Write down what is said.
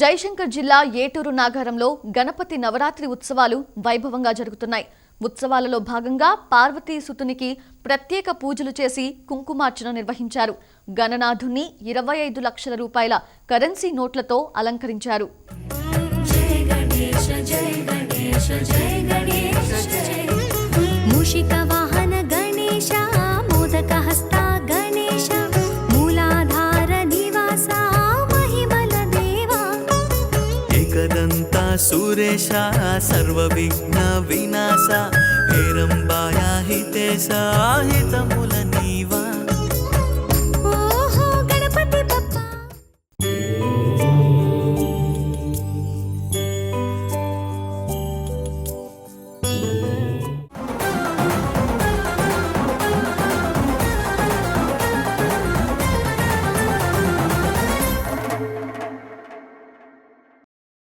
జయశంకర్ జిల్లా ఏటూరు నాగారంలో గణపతి నవరాత్రి ఉత్సవాలు వైభవంగా జరుగుతున్నాయి. ఉత్సవాలలో భాగంగా పార్వతీ సుతునికి ప్రత్యేక పూజలు చేసి కుంకుమార్చన నిర్వహించారు. గణనాథుని ఇరవై ఐదు లక్షల రూపాయల కరెన్సీ నోట్లతో అలంకరించారు. జై ಜಗದಂತ ಸುರೇಶ ಸರ್ವವಿಘ್ನ ವಿನಾಶ ಹೇರಂಬಾಯ ಹಿತೇಶ ಹಿತಮುಲನೀ